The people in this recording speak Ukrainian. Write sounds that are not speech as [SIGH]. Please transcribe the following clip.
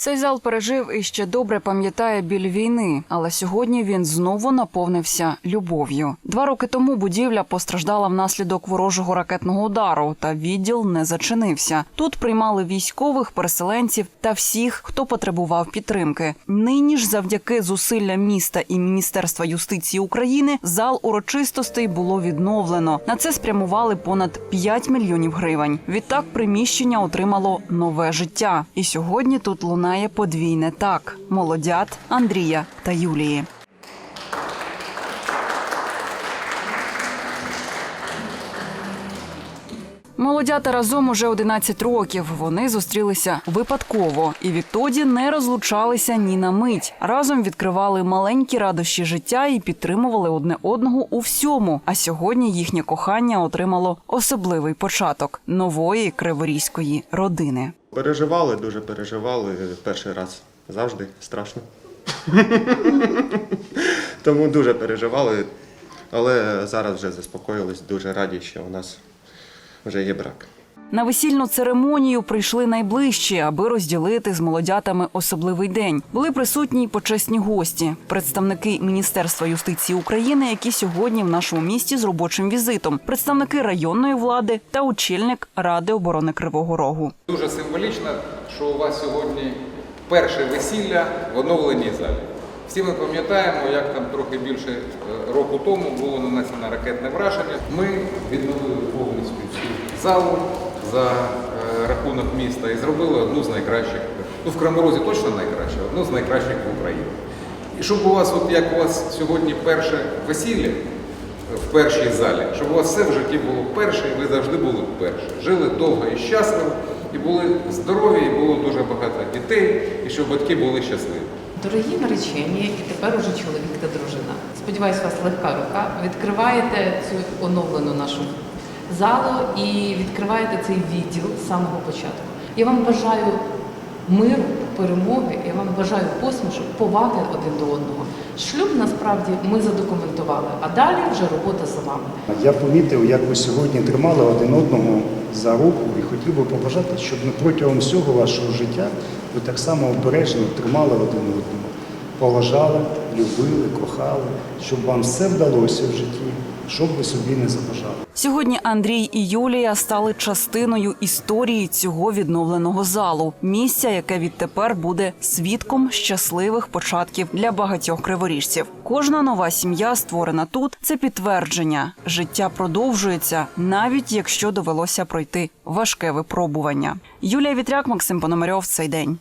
Цей зал пережив і ще добре пам'ятає біль війни, але сьогодні він знову наповнився любов'ю. Два роки тому будівля постраждала внаслідок ворожого ракетного удару, та відділ не зачинився. Тут приймали військових, переселенців та всіх, хто потребував підтримки. Нині ж, завдяки зусиллям міста і Міністерства юстиції України, зал урочистостей було відновлено. На це спрямували понад 5 мільйонів гривень. Відтак приміщення отримало нове життя. І сьогодні тут лунає подвійне так: молодят Андрія та Юлії. Молодята разом уже 11 років. Вони зустрілися випадково і відтоді не розлучалися ні на мить. Разом відкривали маленькі радощі життя і підтримували одне одного у всьому. А сьогодні їхнє кохання отримало особливий початок нової криворізької родини. Переживали, дуже переживали перший раз. Завжди страшно. [LAUGHS] Тому дуже переживали, але зараз вже заспокоїлись, дуже раді, що у нас вже є брак. На весільну церемонію прийшли найближчі, аби розділити з молодятами особливий день. Були присутні й почесні гості, представники Міністерства юстиції України, які сьогодні в нашому місті з робочим візитом, представники районної влади та очільник Ради оборони Кривого Рогу. Дуже символічно, що у вас сьогодні перше весілля в оновленій залі. Всі ми пам'ятаємо, як там трохи більше е, року тому було нанесено ракетне враження. Ми відновили повністю цю залу за е, рахунок міста і зробили одну з найкращих. Ну, в Краморозі точно найкраще, одну з найкращих в Україні. І щоб у вас, от як у вас сьогодні перше весілля в першій залі, щоб у вас все в житті було перше, і ви завжди були перші. Жили довго і щасливо, і були здорові, і було дуже багато дітей, і щоб батьки були щасливі. Дорогі наречені, і тепер уже чоловік та дружина. Сподіваюсь, у вас легка рука. Відкриваєте цю оновлену нашу залу і відкриваєте цей відділ з самого початку. Я вам бажаю миру, перемоги, я вам бажаю посмішок, поваги один до одного. Шлюб насправді ми задокументували, а далі вже робота за вами. Я помітив, як ви сьогодні тримали один одного за руку і хотів би побажати, щоб протягом всього вашого життя ви так само обережно тримали один одного, поважали, любили, кохали, щоб вам все вдалося в житті, що б ви собі не забажали. Сьогодні Андрій і Юлія стали частиною історії цього відновленого залу, місця, яке відтепер буде свідком щасливих початків для багатьох криворіжців. Кожна нова сім'я, створена тут, це підтвердження. Життя продовжується, навіть якщо довелося пройти важке випробування. Юлія Вітряк, Максим Пономарьов. Цей день.